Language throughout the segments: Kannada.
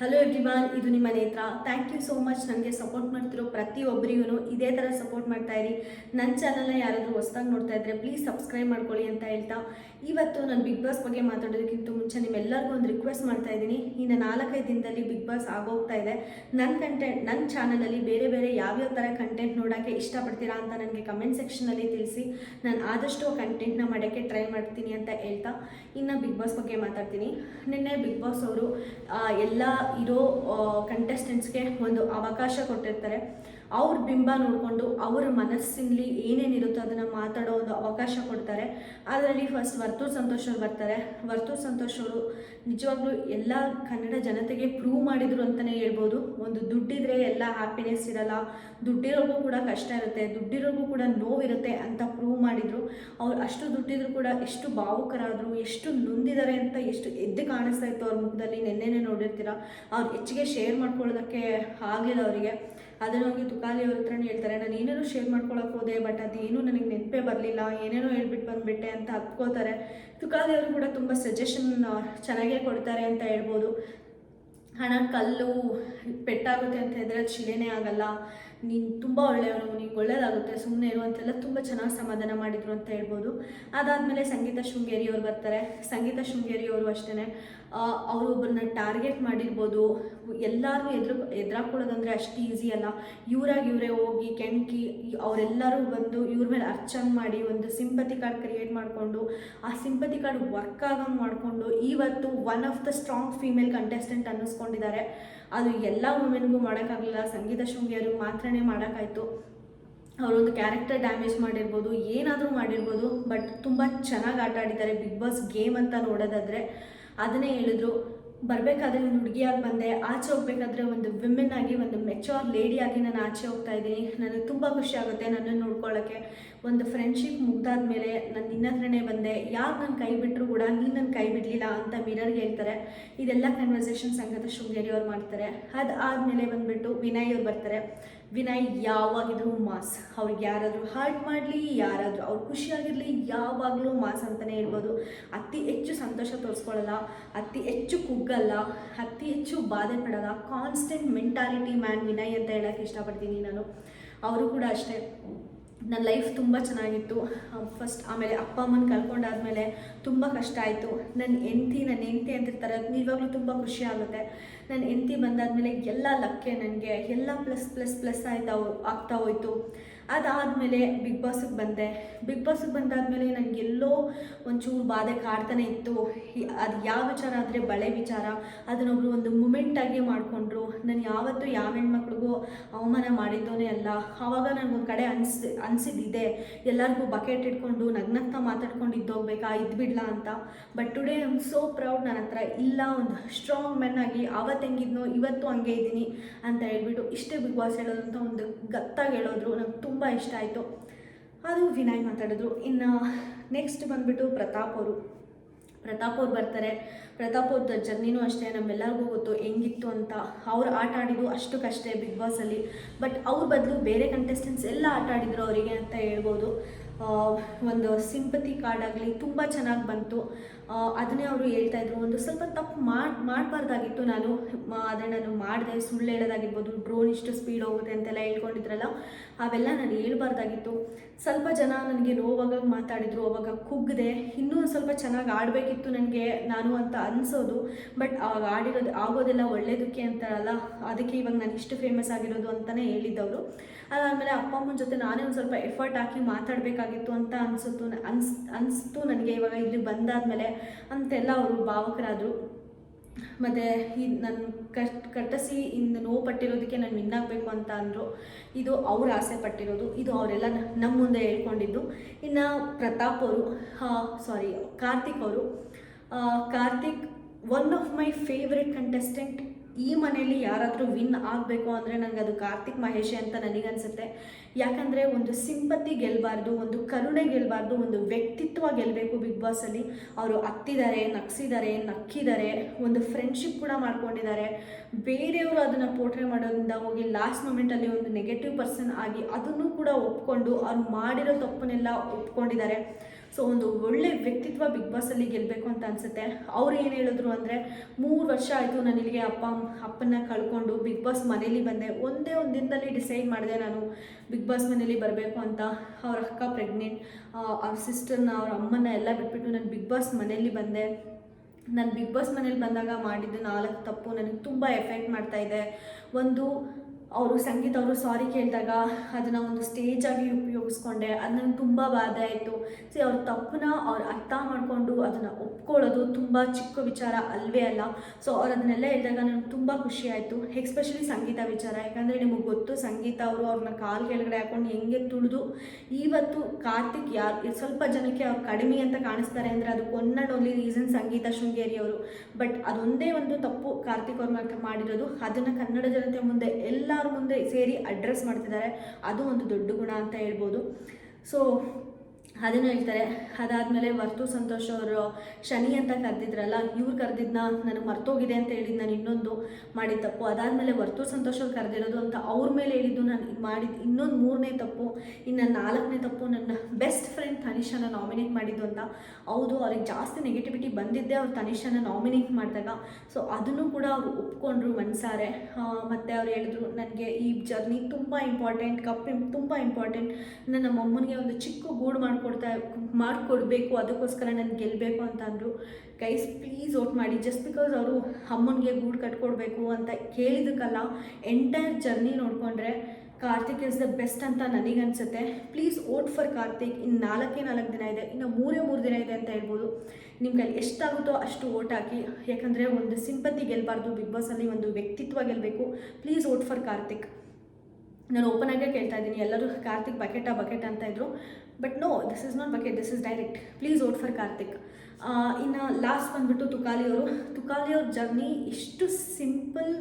ಹಲೋ ಎವ್ರಿವಾನ್ ಇದು ನಿಮ್ಮ Netra. Thank you so much ನನಗೆ ಸಪೋರ್ಟ್ ಮಾಡ್ತಿರೋ ಪ್ರತಿಯೊಬ್ಬರಿಗೂ ಇದೇ ಥರ ಸಪೋರ್ಟ್ ಮಾಡ್ತಾ ಇರಿ. ನನ್ನ ಚಾನಲ್ನ ಯಾರಾದರೂ ಹೊಸ್ದಾಗಿ ನೋಡ್ತಾ ಇದ್ರೆ ಪ್ಲೀಸ್ ಸಬ್ಸ್ಕ್ರೈಬ್ ಮಾಡ್ಕೊಳ್ಳಿ ಅಂತ ಹೇಳ್ತಾ. ಇವತ್ತು ನಾನು ಬಿಗ್ ಬಾಸ್ ಬಗ್ಗೆ ಮಾತಾಡೋದಕ್ಕಿಂತ ಮುಂಚೆ ನಿಮ್ಮೆಲ್ಲರಿಗೂ ಒಂದು ರಿಕ್ವೆಸ್ಟ್ ಮಾಡ್ತಾ ಇದ್ದೀನಿ. ಇನ್ನು ನಾಲ್ಕೈದು ದಿನದಲ್ಲಿ ಬಿಗ್ ಬಾಸ್ ಆಗೋಗ್ತಾ ಇದೆ. ನನ್ನ ಕಂಟೆಂಟ್ ನನ್ನ ಚಾನಲಲ್ಲಿ ಬೇರೆ ಬೇರೆ ಯಾವ್ಯಾವ ಥರ ಕಂಟೆಂಟ್ ನೋಡೋಕ್ಕೆ ಇಷ್ಟಪಡ್ತೀರಾ ಅಂತ ನನಗೆ ಕಮೆಂಟ್ ಸೆಕ್ಷನಲ್ಲಿ ತಿಳಿಸಿ. ನಾನು ಆದಷ್ಟು ಕಂಟೆಂಟ್ನ ಮಾಡೋಕ್ಕೆ ಟ್ರೈ ಮಾಡ್ತೀನಿ ಅಂತ ಹೇಳ್ತಾ. ಇನ್ನು ಬಿಗ್ ಬಾಸ್ ಬಗ್ಗೆ ಮಾತಾಡ್ತೀನಿ. ನಿನ್ನೆ ಬಿಗ್ ಬಾಸ್ ಅವರು ಎಲ್ಲ ಇರೋ ಕಂಟೆಸ್ಟೆಂಟ್ಸ್ಗೆ ಒಂದು ಅವಕಾಶ ಕೊಟ್ಟಿರ್ತಾರೆ. ಅವ್ರ ಬಿಂಬ ನೋಡಿಕೊಂಡು ಅವ್ರ ಮನಸ್ಸಿನಲ್ಲಿ ಏನೇನಿರುತ್ತೋ ಅದನ್ನು ಮಾತಾಡೋ ಒಂದು ಅವಕಾಶ ಕೊಡ್ತಾರೆ. ಅದರಲ್ಲಿ ಫಸ್ಟ್ ವರ್ತೂರ್ ಸಂತೋಷ್ ಅವ್ರು ಬರ್ತಾರೆ. ವರ್ತೂರ್ ಸಂತೋಷ್ ಅವರು ನಿಜವಾಗ್ಲೂ ಎಲ್ಲ ಕನ್ನಡ ಜನತೆಗೆ ಪ್ರೂವ್ ಮಾಡಿದ್ರು ಅಂತಲೇ ಹೇಳ್ಬೋದು. ಒಂದು ದುಡ್ಡಿದ್ರೆ ಎಲ್ಲ ಹ್ಯಾಪಿನೆಸ್ ಇರಲ್ಲ. ದುಡ್ಡಿರೋಗೂ ಕೂಡ ಕಷ್ಟ ಇರುತ್ತೆ. ದುಡ್ಡಿರೋಗೂ ಕೂಡ ನೋವಿರುತ್ತೆ ಅಂತ ಪ್ರೂವ್ ಮಾಡಿದರು. ಅವ್ರು ಅಷ್ಟು ದುಡ್ಡಿದ್ರು ಕೂಡ ಎಷ್ಟು ಭಾವುಕರಾದರು, ಎಷ್ಟು ನೊಂದಿದ್ದಾರೆ ಅಂತ ಎಷ್ಟು ಎದ್ದು ಕಾಣಿಸ್ತಾ ಇತ್ತು ಅವ್ರ ಮುಖದಲ್ಲಿ. ನಿನ್ನೆನೇ ನೋಡಿರ್ತೀರ? ಅವ್ರು ಹೆಚ್ಚಿಗೆ ಶೇರ್ ಮಾಡ್ಕೊಳ್ಳೋದಕ್ಕೆ ಆಗಲಿಲ್ಲ ಅವರಿಗೆ. ಅದನ್ನು ಹೋಗಿ ತುಕಾಲಿ ಅವ್ರ ಹತ್ರ ಹೇಳ್ತಾರೆ, ನಾನು ಏನೇನೋ ಶೇರ್ ಮಾಡ್ಕೊಳಕ್ಕೆ ಹೋದೆ ಬಟ್ ಅದೇನು ನನಗೆ ನೆನಪೇ ಬರಲಿಲ್ಲ, ಏನೇನೋ ಹೇಳ್ಬಿಟ್ಟು ಬಂದುಬಿಟ್ಟೆ ಅಂತ ಹತ್ಕೋತಾರೆ ತುಕಾಲಿ ಅವರು ಕೂಡ ತುಂಬ ಸಜೆಷನ್ ಚೆನ್ನಾಗೇ ಕೊಡ್ತಾರೆ ಅಂತ ಹೇಳ್ಬೋದು. ಹಣ, ಕಲ್ಲು ಪೆಟ್ಟಾಗುತ್ತೆ ಅಂತ ಹೇಳಿದ್ರೆ ಅದು ಶಿಲೆನೇ ಆಗಲ್ಲ. ನೀನು ತುಂಬ ಒಳ್ಳೆಯವನು, ನೀನು ಒಳ್ಳೇದಾಗುತ್ತೆ ಸುಮ್ಮನೆ ಇರು ಅಂತೆಲ್ಲ ತುಂಬ ಚೆನ್ನಾಗಿ ಸಮಾಧಾನ ಮಾಡಿದರು ಅಂತ ಹೇಳ್ಬೋದು. ಅದಾದಮೇಲೆ ಸಂಗೀತ ಶೃಂಗೇರಿಯವರು ಬರ್ತಾರೆ. ಸಂಗೀತ ಶೃಂಗೇರಿಯವರು ಅಷ್ಟೇ ಅವರು ಒಬ್ಬರನ್ನ ಟಾರ್ಗೆಟ್ ಮಾಡಿರ್ಬೋದು. ಎಲ್ಲರೂ ಎದುರು ಎದುರಾಕೊಳ್ಳೋದಂದ್ರೆ ಅಷ್ಟು ಈಸಿ ಅಲ್ಲ. ಇವರಾಗಿ ಇವರೇ ಹೋಗಿ ಕೆಣಕಿ, ಅವರೆಲ್ಲರೂ ಬಂದು ಇವ್ರ ಮೇಲೆ ಅರ್ಚಂಗ್ ಮಾಡಿ ಒಂದು ಸಿಂಪತಿ ಕಾರ್ಡ್ ಕ್ರಿಯೇಟ್ ಮಾಡಿಕೊಂಡು, ಆ ಸಿಂಪತಿ ಕಾರ್ಡ್ ವರ್ಕ್ ಆಗಂಗೆ ಮಾಡಿಕೊಂಡು ಇವತ್ತು one of the strong female contestant ಅನ್ನಿಸ್ಕೊಂಡಿದ್ದಾರೆ. ಅದು ಎಲ್ಲ ವುಮೆನ್ಗೂ ಮಾಡೋಕ್ಕಾಗಲಿಲ್ಲ. ಸಂಗೀತ ಶೃಂಗಿಯರು ಮಾತ್ರನೇ ಮಾಡೋಕ್ಕಾಯಿತು. ಅವರೊಂದು ಕ್ಯಾರೆಕ್ಟರ್ ಡ್ಯಾಮೇಜ್ ಮಾಡಿರ್ಬೋದು, ಏನಾದರೂ ಮಾಡಿರ್ಬೋದು ಬಟ್ ತುಂಬ ಚೆನ್ನಾಗಿ ಆಟ ಆಡಿದ್ದಾರೆ ಬಿಗ್ ಬಾಸ್ ಗೇಮ್ ಅಂತ ನೋಡೋದಾದರೆ ಅದನ್ನೇ ಹೇಳಿದ್ರು. ಬರಬೇಕಾದ್ರೆ ಒಂದು ಹುಡುಗಿಯಾಗಿ ಬಂದೆ, ಆಚೆ ಹೋಗ್ಬೇಕಾದ್ರೆ ಒಂದು ವಿಮೆನ್ ಆಗಿ, ಒಂದು ಮೆಚೋರ್ ಲೇಡಿಯಾಗಿ ನಾನು ಆಚೆ ಹೋಗ್ತಾ ಇದ್ದೀನಿ. ನನಗೆ ತುಂಬ ಖುಷಿ ಆಗುತ್ತೆ ನನ್ನನ್ನು ನೋಡ್ಕೊಳ್ಳೋಕ್ಕೆ ಒಂದು ಫ್ರೆಂಡ್ಶಿಪ್ ಮುಗ್ದಾದ ಮೇಲೆ ನಾನು ನಿನ್ನ ಹತ್ರನೇ ಬಂದೆ. ಯಾರು ನನ್ನ ಕೈ ಬಿಟ್ಟರು ಕೂಡ ನೀನು ನನ್ನ ಕೈ ಬಿಡಲಿಲ್ಲ ಅಂತ ಮಿರರ್ಗೆ ಹೇಳ್ತಾರೆ. ಇದೆಲ್ಲ ಕನ್ವರ್ಸೇಷನ್ ಸಂಗತ ಶೃಂಗೇರಿ ಅವ್ರು ಮಾಡ್ತಾರೆ. ಅದು ಆದಮೇಲೆ ಬಂದುಬಿಟ್ಟು ವಿನಯ್ ಅವ್ರು ಬರ್ತಾರೆ. ವಿನಯ್ ಯಾವಾಗಿದ್ರು ಮಾಸ್. ಅವ್ರಿಗೆ ಯಾರಾದರೂ ಹಾರ್ಟ್ ಮಾಡಲಿ, ಯಾರಾದರೂ ಅವ್ರು ಖುಷಿಯಾಗಿರಲಿ, ಯಾವಾಗಲೂ ಮಾಸ್ ಅಂತಲೇ ಹೇಳ್ಬೋದು ಅತಿ ಹೆಚ್ಚು ಸಂತೋಷ ತೋರಿಸ್ಕೊಳ್ಳಲ್ಲ ಅತಿ ಹೆಚ್ಚು ಕುಗ್ಗಲ್ಲ ಅತಿ ಹೆಚ್ಚು ಬಾಧೆ ಕಾನ್ಸ್ಟೆಂಟ್ ಮೆಂಟಾಲಿಟಿ ಮ್ಯಾನ್ ವಿನಯ್ ಅಂತ ಹೇಳೋಕ್ಕೆ ಇಷ್ಟಪಡ್ತೀನಿ ನಾನು. ಅವರು ಕೂಡ ಅಷ್ಟೇ. ನನ್ನ ಲೈಫ್ ತುಂಬ ಚೆನ್ನಾಗಿತ್ತು. ಫಸ್ಟ್ ಆಮೇಲೆ ಅಪ್ಪ ಅಮ್ಮನ ಕಳ್ಕೊಂಡಾದ್ಮೇಲೆ ತುಂಬ ಕಷ್ಟ ಆಯಿತು. ನನ್ನ ಹೆಂಡ್ತಿ ನನ್ನ ಹೆಂಡ್ತಿ ಅಂತಿರ್ತಾರೆ, ಅದು ಇವಾಗಲೂ ತುಂಬ ಖುಷಿ ಆಗುತ್ತೆ. ನನ್ನ ಹೆಂಡ್ತಿ ಬಂದಾದಮೇಲೆ ಎಲ್ಲ ಲಕ್ಕೆ ನನಗೆ, ಎಲ್ಲ ಪ್ಲಸ್ ಪ್ಲಸ್ ಪ್ಲಸ್ ಆಯ್ತಾ ಆಗ್ತಾ ಹೋಯ್ತು. ಅದಾದಮೇಲೆ ಬಿಗ್ ಬಾಸಿಗೆ ಬಂದೆ. ಬಿಗ್ ಬಾಸಿಗೆ ಬಂದಾದಮೇಲೆ ನನಗೆಲ್ಲೋ ಒಂಚೂರು ಬಾಧೆ ಕಾಡ್ತಾನೆ ಇತ್ತು. ಅದು ಯಾವ ವಿಚಾರ ಆದರೆ ಬಳೆ ವಿಚಾರ. ಅದನ್ನೊಬ್ರು ಒಂದು ಮೂಮೆಂಟಾಗಿ ಮಾಡಿಕೊಂಡ್ರು. ನಾನು ಯಾವತ್ತೂ ಯಾವ ಹೆಣ್ಮಕ್ಳಿಗೂ ಅವಮಾನ ಮಾಡಿದ್ದೋನೇ ಅಲ್ಲ. ಆವಾಗ ನನಗೊಂದು ಕಡೆ ಅನ್ಸ್, ಅನಿಸಿದ್ದಿದೆ. ಎಲ್ಲರಿಗೂ ಬಕೆಟ್ ಇಟ್ಕೊಂಡು ನಗ್ನಗ್ತಾ ಮಾತಾಡ್ಕೊಂಡು ಇದ್ದೋಗ್ಬೇಕಾ, ಇದ್ಬಿಡ್ಲಾ ಅಂತ. But today I am so proud ನನ್ನ ಹತ್ರ. ಇಲ್ಲ, ಒಂದು ಸ್ಟ್ರಾಂಗ್ ಮೆನ್ ಆಗಿ ಆವತ್ತು ಹೆಂಗಿದ್ನೋ ಇವತ್ತು ಹಂಗೆ ಇದ್ದೀನಿ ಅಂತ ಹೇಳ್ಬಿಟ್ಟು ಇಷ್ಟೇ ಬಿಗ್ ಬಾಸ್ ಹೇಳೋದಂತ ಒಂದು ಗತ್ತಾಗಿ ಹೇಳೋದ್ರು. ನಂಗೆ ತುಂಬ ಇಷ್ಟ ಆಯಿತು. ಅದು ವಿನಯ್ ಮಾತಾಡಿದ್ರು. ಇನ್ನು ನೆಕ್ಸ್ಟ್ ಬಂದುಬಿಟ್ಟು ಪ್ರತಾಪ್ ಅವರು. ಪ್ರತಾಪ್ ಅವ್ರು ಬರ್ತಾರೆ. ಪ್ರತಾಪ್ ಅವ್ರದ್ದು ಜರ್ನಿನೂ ಅಷ್ಟೇ, ನಮ್ಮೆಲ್ಲರಿಗೂ ಗೊತ್ತು ಹೆಂಗಿತ್ತು ಅಂತ. ಅವ್ರು ಆಟ ಆಡಿದ್ದು ಅಷ್ಟಕ್ಕಷ್ಟೇ ಬಿಗ್ ಬಾಸಲ್ಲಿ ಬಟ್ ಅವ್ರ ಬದಲು ಬೇರೆ ಕಂಟೆಸ್ಟೆಂಟ್ಸ್ ಎಲ್ಲ ಆಟ ಆಡಿದ್ರು ಅವರಿಗೆ ಅಂತ ಹೇಳ್ಬೋದು. ಒಂದು ಸಿಂಪತಿ ಕಾರ್ಡ್ ಆಗಲಿ ತುಂಬ ಚೆನ್ನಾಗಿ ಬಂತು. ಅದನ್ನೇ ಅವರು ಹೇಳ್ತಾ ಇದ್ರು. ಒಂದು ಸ್ವಲ್ಪ ತಪ್ಪು ಮಾಡಿ, ಮಾಡಬಾರ್ದಾಗಿತ್ತು ನಾನು. ಅದನ್ನು ನಾನು ಮಾಡಿದೆ, ಸುಳ್ಳು ಹೇಳೋದಾಗಿರ್ಬೋದು ಡ್ರೋನ್ ಇಷ್ಟು ಸ್ಪೀಡ್ ಹೋಗುತ್ತೆ ಅಂತೆಲ್ಲ ಹೇಳ್ಕೊಂಡಿದ್ರಲ್ಲ, ಅವೆಲ್ಲ ನಾನು ಹೇಳ್ಬಾರ್ದಾಗಿತ್ತು. ಸ್ವಲ್ಪ ಜನ ನನಗೆ ನೋವಾಗ ಮಾತಾಡಿದ್ರು, ಅವಾಗ ಕುಗ್ಗಿದೆ ಇನ್ನೂ ಸ್ವಲ್ಪ ಚೆನ್ನಾಗಿ ಆಡಬೇಕಿತ್ತು ನನಗೆ, ನಾನು ಅಂತ ಅನಿಸೋದು. ಬಟ್ ಅವಾಗ ಆಡಿರೋದು ಆಗೋದೆಲ್ಲ ಒಳ್ಳೇದಕ್ಕೆ ಅಂತಾರಲ್ಲ, ಅದಕ್ಕೆ ಇವಾಗ ನಾನು ಇಷ್ಟು ಫೇಮಸ್ ಆಗಿರೋದು ಅಂತಲೇ ಹೇಳಿದ್ದವರು. ಅದಾದಮೇಲೆ ಅಪ್ಪ, ಅಮ್ಮನ ಜೊತೆ ನಾನೇ ಒಂದು ಸ್ವಲ್ಪ ಎಫರ್ಟ್ ಹಾಕಿ ಮಾತಾಡಬೇಕಾಗಿತ್ತು ಅಂತ ಅನಿಸುತ್ತು, ಅನ್ಸ್, ಅನಿಸ್ತು ನನಗೆ ಇವಾಗ ಇಲ್ಲಿ ಬಂದಾದಮೇಲೆ. ಅಂತೆಲ್ಲ ಅವರು ಭಾವಕರಾದರು. ಮತ್ತು ಈ ನನ್ನ ಕಟ್, ಕಟ್ಟಸಿ ಇಂದ ನೋವು ಪಟ್ಟಿರೋದಕ್ಕೆ ನಾನು ವಿನ್ ಆಗಬೇಕು ಅಂತ ಅಂದರು. ಇದು ಅವ್ರು ಆಸೆ ಪಟ್ಟಿರೋದು. ಇದು ಅವರೆಲ್ಲ ನಮ್ಮ ಮುಂದೆ ಹೇಳ್ಕೊಂಡಿದ್ದು. ಇನ್ನು ಪ್ರತಾಪ್ ಅವರು ಸಾರಿ ಕಾರ್ತಿಕ್ ಅವರು. Karthik one of my favourite contestant ಈ ಮನೆಯಲ್ಲಿ ಯಾರಾದರೂ ವಿನ್ ಆಗಬೇಕು ಅಂದರೆ ನನಗೆ ಅದು ಕಾರ್ತಿಕ್ ಮಹೇಶ್ ಅಂತ ನನಗನ್ಸುತ್ತೆ. ಯಾಕಂದರೆ ಒಂದು ಸಿಂಪತಿ ಗೆಲ್ಲಬಾರ್ದು ಒಂದು ಕರುಣೆ ಗೆಲ್ಲಬಾರ್ದು ಒಂದು ವ್ಯಕ್ತಿತ್ವ ಗೆಲ್ಲಬೇಕು ಬಿಗ್ ಬಾಸಲ್ಲಿ. ಅವರು ಅತ್ತಿದ್ದಾರೆ, ನಗ್ಸಿದ್ದಾರೆ, ನಕ್ಕಿದ್ದಾರೆ, ಒಂದು ಫ್ರೆಂಡ್ಶಿಪ್ ಕೂಡ ಮಾಡ್ಕೊಂಡಿದ್ದಾರೆ. ಬೇರೆಯವರು ಅದನ್ನು ಪೋಟ್ರೆ ಮಾಡೋದ್ರಿಂದ ಹೋಗಿ ಲಾಸ್ಟ್ ಮೂಮೆಂಟಲ್ಲಿ ಒಂದು ನೆಗೆಟಿವ್ ಪರ್ಸನ್ ಆಗಿ ಅದನ್ನು ಕೂಡ ಒಪ್ಕೊಂಡು ಅವ್ರು ಮಾಡಿರೋ ತಪ್ಪನ್ನೆಲ್ಲ ಒಪ್ಕೊಂಡಿದ್ದಾರೆ. ಸೊ ಒಂದು ಒಳ್ಳೆ ವ್ಯಕ್ತಿತ್ವ ಬಿಗ್ ಬಾಸಲ್ಲಿ ಗೆಲ್ಲಬೇಕು ಅಂತ ಅನಿಸುತ್ತೆ. ಅವ್ರು ಏನು ಹೇಳಿದ್ರು ಅಂದರೆ, ಮೂರು ವರ್ಷ ಆಯಿತು ನಾನು ಇಲ್ಲಿಗೆ ಅಪ್ಪ ಅಪ್ಪನ ಕಳ್ಕೊಂಡು ಬಿಗ್ ಬಾಸ್ ಮನೇಲಿ ಬಂದೆ. ಒಂದೇ ಒಂದು ದಿನದಲ್ಲಿ ಡಿಸೈಡ್ ಮಾಡಿದೆ ನಾನು ಬಿಗ್ ಬಾಸ್ ಮನೇಲಿ ಬರಬೇಕು ಅಂತ. ಅವ್ರ ಅಕ್ಕ ಪ್ರೆಗ್ನೆಂಟ್ ಅವ್ರ ಸಿಸ್ಟರ್ನ ಅವ್ರ ಅಮ್ಮನ ಎಲ್ಲ ಬಿಟ್ಬಿಟ್ಟು ನಾನು ಬಿಗ್ ಬಾಸ್ ಮನೇಲಿ ಬಂದೆ. ನಾನು ಬಿಗ್ ಬಾಸ್ ಮನೇಲಿ ಬಂದಾಗ ಮಾಡಿದ್ದು ನಾಲ್ಕು ತಪ್ಪು. ನನಗೆ ತುಂಬ ಎಫೆಕ್ಟ್ ಮಾಡ್ತಾ ಇದೆ. ಒಂದು ಅವರು ಸಂಗೀತ ಅವರು ಸಾರಿ ಕೇಳಿದಾಗ ಅದನ್ನು ಒಂದು ಸ್ಟೇಜ್ ಆಗಿ ಉಪಯೋಗಿಸ್ಕೊಂಡೆ. ಅದು ನಂಗೆ ತುಂಬ ಬಾಧೆ ಆಯಿತು. ಸೊ ಅವ್ರ ತಪ್ಪನ್ನ ಅವ್ರು ಅರ್ಥ ಮಾಡಿಕೊಂಡು ಅದನ್ನು ಒಪ್ಕೊಳ್ಳೋದು ತುಂಬ ಚಿಕ್ಕ ವಿಚಾರ ಅಲ್ವೇ ಅಲ್ಲ. ಸೊ ಅವ್ರು ಅದನ್ನೆಲ್ಲ ಹೇಳಿದಾಗ ನನಗೆ ತುಂಬ ಖುಷಿ ಆಯಿತು. ಎಕ್ಸ್ಪೆಷಲಿ ಸಂಗೀತ ವಿಚಾರ. ಯಾಕಂದರೆ ನಿಮಗೆ ಗೊತ್ತು ಸಂಗೀತ ಅವರು ಅವ್ರನ್ನ ಕಾಲು ಕೆಳಗಡೆ ಹಾಕೊಂಡು ಹೆಂಗೆ ತುಳಿದು ಇವತ್ತು ಕಾರ್ತಿಕ್ ಯಾರು, ಸ್ವಲ್ಪ ಜನಕ್ಕೆ ಅವ್ರು ಕಡಿಮೆ ಅಂತ ಕಾಣಿಸ್ತಾರೆ ಅಂದರೆ ಅದು ಒನ್ ಓನ್ಲಿ ರೀಸನ್ ಸಂಗೀತ ಶೃಂಗೇರಿಯವರು ಬಟ್ ಅದೊಂದೇ ಒಂದು ತಪ್ಪು ಕಾರ್ತಿಕ್ ಅವ್ರ ಮಾಡಿರೋದು. ಅದನ್ನು ಕನ್ನಡ ಜನತೆ ಮುಂದೆ ಎಲ್ಲರ ಮುಂದೆ ಸೇರಿ ಅಡ್ರೆಸ್ ಮಾಡ್ತಿದ್ದಾರೆ. ಅದು ಒಂದು ದೊಡ್ಡ ಗುಣ ಅಂತ ಹೇಳ್ಬೋದು. ಸೊ ಅದನ್ನು ಹೇಳ್ತಾರೆ, ಅದಾದಮೇಲೆ ವರ್ತು ಸಂತೋಷ್ ಅವರು ಶನಿ ಅಂತ ಕರೆದಿದ್ರಲ್ಲ, ಇವ್ರು ಕರೆದಿದ್ನ ನನಗೆ ಮರ್ತೋಗಿದೆ ಅಂತ ಹೇಳಿದ್ದು ನಾನು ಇನ್ನೊಂದು ಮಾಡಿದ ತಪ್ಪು. ಅದಾದಮೇಲೆ ವರ್ತು ಸಂತೋಷ್ ಅವ್ರು ಕರೆದಿರೋದು ಅಂತ ಅವ್ರ ಮೇಲೆ ಹೇಳಿದ್ದು ನಾನು ಮಾಡಿದ ಇನ್ನೊಂದು ಮೂರನೇ ತಪ್ಪು, ಇನ್ನು ನಾಲ್ಕನೇ ತಪ್ಪು ನನ್ನ ಬೆಸ್ಟ್ ಫ್ರೆಂಡ್ ತನಿಷನ ನಾಮಿನೇಟ್ ಮಾಡಿದ್ದು ಅಂತ. ಹೌದು, ಅವ್ರಿಗೆ ಜಾಸ್ತಿ ನೆಗೆಟಿವಿಟಿ ಬಂದಿದ್ದೆ ಅವ್ರು ತನಿಷನ ನಾಮಿನೇಟ್ ಮಾಡಿದಾಗ. ಸೊ ಅದನ್ನು ಕೂಡ ಅವರು ಒಪ್ಕೊಂಡ್ರು ಮನ್ಸಾರೆ. ಮತ್ತು ಅವ್ರು ಹೇಳಿದ್ರು, ನನಗೆ ಈ ಜರ್ನಿ ತುಂಬ ಇಂಪಾರ್ಟೆಂಟ್ ಕಪ್, ತುಂಬ ಇಂಪಾರ್ಟೆಂಟ್ ನನ್ನ ಮಮ್ಮನಿಗೆ ಒಂದು ಚಿಕ್ಕ ಗೂಡು ಮಾಡಿಕೊಡ್ತಾ, ಮಾಡಿಕೊಡ್ಬೇಕು, ಅದಕ್ಕೋಸ್ಕರ ನಾನು ಗೆಲ್ಲಬೇಕು ಅಂತ ಅಂದರು. ಗೈಸ್ ಪ್ಲೀಸ್ ಓಟ್ ಮಾಡಿ. ಜಸ್ಟ್ ಬಿಕಾಸ್ ಅವರು ಅಮ್ಮನಿಗೆ ಗೂಡು ಕಟ್ಕೊಡ್ಬೇಕು ಅಂತ ಕೇಳಿದಕ್ಕಲ್ಲ ಎಂಟೈರ್ ಜರ್ನಿ ನೋಡಿಕೊಂಡ್ರೆ ಕಾರ್ತಿಕ್ ಇಸ್ ದ ಬೆಸ್ಟ್ ಅಂತ ನನಗನ್ಸುತ್ತೆ. ಪ್ಲೀಸ್ ಓಟ್ ಫಾರ್ ಕಾರ್ತಿಕ್ ಇನ್ನು ನಾಲ್ಕೇ ನಾಲ್ಕು ದಿನ ಇದೆ. ಇನ್ನು ಮೂರೇ ಮೂರು ದಿನ ಇದೆ ಅಂತ ಹೇಳ್ಬೋದು. ನಿಮ್ಮ ಕೈಲಿ ಎಷ್ಟಾಗುತ್ತೋ ಅಷ್ಟು ಓಟ್ ಹಾಕಿ. ಯಾಕಂದರೆ ಒಂದು ಸಿಂಪತಿ ಗೆಲ್ಲಬಾರ್ದು ಬಿಗ್ ಬಾಸಲ್ಲಿ ಒಂದು ವ್ಯಕ್ತಿತ್ವ ಗೆಲ್ಲಬೇಕು ಪ್ಲೀಸ್ ಓಟ್ ಫಾರ್ ಕಾರ್ತಿಕ್ ನಾನು ಓಪನ್ ಆಗೇ ಕೇಳ್ತಾ ಇದ್ದೀನಿ. ಎಲ್ಲರೂ ಕಾರ್ತಿಕ್ ಬಕೆಟಾ, ಬಕೆಟ್ ಅಂತ ಇದ್ರು. But no this is not bucket this is direct please vote for Karthik. ಇನ್ನು ಲಾಸ್ಟ್ ಬಂದುಬಿಟ್ಟು ತುಕಾಲಿ ಅವರು. ತುಕಾಲಿ ಅವ್ರ ಜರ್ನಿ ಇಷ್ಟು ಸಿಂಪಲ್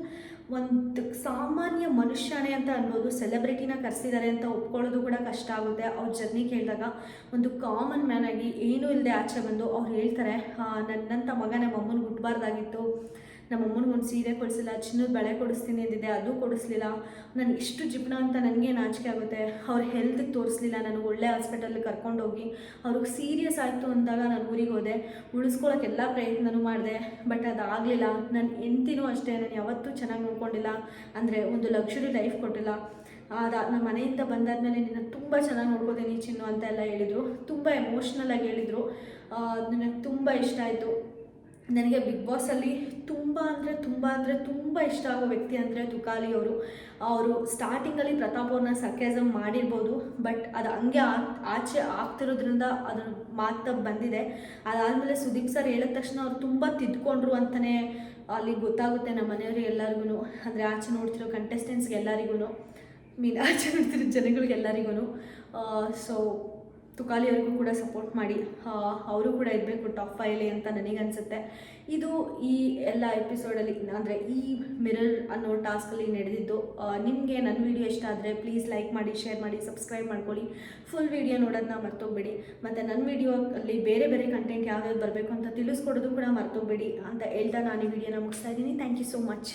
ಒಂದು ಸಾಮಾನ್ಯ ಮನುಷ್ಯನೇ ಅಂತ ಅನ್ಬೋದು ಸೆಲೆಬ್ರಿಟಿನ ಕರೆಸಿದ್ದಾರೆ ಅಂತ ಒಪ್ಕೊಳ್ಳೋದು ಕೂಡ ಕಷ್ಟ ಆಗುತ್ತೆ. ಅವ್ರ ಜರ್ನಿ ಕೇಳಿದಾಗ ಒಂದು ಕಾಮನ್ ಮ್ಯಾನ್ ಆಗಿ ಏನೂ ಇಲ್ಲದೆ ಆಚೆ ಬಂದು ಅವ್ರು ಹೇಳ್ತಾರೆ ನನ್ನಂಥ ಮಗ ನಮ್ಮ ಹುಟ್ಟಬಾರ್ದಾಗಿತ್ತು ನಮ್ಮ ಅಮ್ಮನಿಗೆ ಒಂದು ಸೀರೆ ಕೊಡಿಸಿಲ್ಲ, ಚಿನ್ನದ ಬಳೆ ಕೊಡಿಸ್ತೀನಿ ಅಂದಿದ್ದೆ, ಅದು ಕೊಡಿಸ್ಲಿಲ್ಲ. ನಾನು ಇಷ್ಟು ಜಿಪ್ನ ಅಂತ ನನಗೆ ನಾಚಿಕೆ ಆಗುತ್ತೆ. ಅವ್ರ ಹೆಲ್ತ್ಗೆ ತೋರಿಸ್ಲಿಲ್ಲ ನಾನು ಒಳ್ಳೆ ಹಾಸ್ಪಿಟಲ್ಗೆ ಕರ್ಕೊಂಡೋಗಿ. ಅವ್ರಿಗೆ ಸೀರಿಯಸ್ ಆಯಿತು ಅಂದಾಗ ನಾನು ಊರಿಗೆ ಹೋದೆ. ಉಳಿಸ್ಕೊಳ್ಳೋಕೆ ಎಲ್ಲ ಪ್ರಯತ್ನನೂ ಮಾಡಿದೆ ಬಟ್ ಅದಾಗಲಿಲ್ಲ. ನಾನು ಎಂತಿನೂ ಅಷ್ಟೇ, ನಾನು ಯಾವತ್ತೂ ಚೆನ್ನಾಗಿ ನೋಡ್ಕೊಂಡಿಲ್ಲ. ಅಂದರೆ ಒಂದು ಲಕ್ಷರಿ ಲೈಫ್ ಕೊಟ್ಟಿಲ್ಲ. ಅದ ನಮ್ಮ ಮನೆಯಿಂದ ಬಂದಾದಮೇಲೆ ನಿನ್ನ ತುಂಬ ಚೆನ್ನಾಗಿ ನೋಡ್ಕೋತೀನಿ ಚಿನ್ನು ಅಂತ ಎಲ್ಲ ಹೇಳಿದರು. ತುಂಬ ಎಮೋಷ್ನಲ್ ಆಗಿ ಹೇಳಿದರು. ನನಗೆ ತುಂಬ ಇಷ್ಟ ಆಯಿತು. ನನಗೆ ಬಿಗ್ ಬಾಸಲ್ಲಿ ತುಂಬ ಅಂದರೆ ತುಂಬ ಅಂದರೆ ತುಂಬ ಇಷ್ಟ ಆಗೋ ವ್ಯಕ್ತಿ ಅಂದರೆ ತುಕಾಲಿ ಅವರು. ಅವರು ಸ್ಟಾರ್ಟಿಂಗಲ್ಲಿ ಪ್ರತಾಪ್ ಅವ್ರನ್ನ ಸರ್ಕ್ಯಾಸಮ್ ಮಾಡಿರ್ಬೋದು ಬಟ್ ಅದು ಹಂಗೆ ಆಚೆ ಆಗ್ತಿರೋದ್ರಿಂದ ಅದನ್ನು ಮಾತು ಬಂದಿದೆ. ಅದಾದಮೇಲೆ ಸುದೀಪ್ ಸರ್ ಹೇಳಿದ ತಕ್ಷಣ ಅವ್ರು ತುಂಬ ತಿದ್ಕೊಂಡ್ರು ಅಂತಲೇ ಅಲ್ಲಿ ಗೊತ್ತಾಗುತ್ತೆ ನಮ್ಮ ಮನೆಯವ್ರಿಗೆ ಎಲ್ಲರಿಗೂ ಅಂದರೆ ಆಚೆ ನೋಡ್ತಿರೋ ಕಂಟೆಸ್ಟೆಂಟ್ಸ್ಗೆ ಎಲ್ಲರಿಗೂ ಮೀನ್ ಆಚೆ ನೋಡ್ತಿರೋ ಜನಗಳಿಗೆಲ್ಲರಿಗೂ ಸೊ ತುಕಾಲಿಯವ್ರಿಗೂ ಕೂಡ ಸಪೋರ್ಟ್ ಮಾಡಿ ಅವರು ಕೂಡ ಇರಬೇಕು ಟಾಪ್ ಫೈಲಿ ಅಂತ ನನಗನ್ಸುತ್ತೆ ಇದು ಈ ಎಲ್ಲ ಎಪಿಸೋಡಲ್ಲಿ ಅಂದರೆ ಈ ಮಿರರ್ ಅನ್ನೋ ಟಾಸ್ಕಲ್ಲಿ ನಡೆದಿದ್ದು ನಿಮಗೆ ನನ್ನ ವೀಡಿಯೋ ಇಷ್ಟ ಆದರೆ ಪ್ಲೀಸ್ ಲೈಕ್ ಮಾಡಿ ಶೇರ್ ಮಾಡಿ ಸಬ್ಸ್ಕ್ರೈಬ್ ಮಾಡ್ಕೊಳ್ಳಿ. ಫುಲ್ ವೀಡಿಯೋ ನೋಡೋದನ್ನ ಮರ್ತೋಗ್ಬೇಡಿ. ಮತ್ತು ನನ್ನ ವೀಡಿಯೋಲ್ಲಿ ಬೇರೆ ಬೇರೆ ಕಂಟೆಂಟ್ ಯಾವ್ಯಾವ್ದು ಬರಬೇಕು ಅಂತ ತಿಳಿಸ್ಕೊಡೋದು ಕೂಡ ಮರ್ತೋಗ್ಬೇಡಿ ಅಂತ ಹೇಳ್ತಾ ನಾನು ಈ ವಿಡಿಯೋನ ಮುಗಿಸ್ತಾ ಇದ್ದೀನಿ. Thank you so much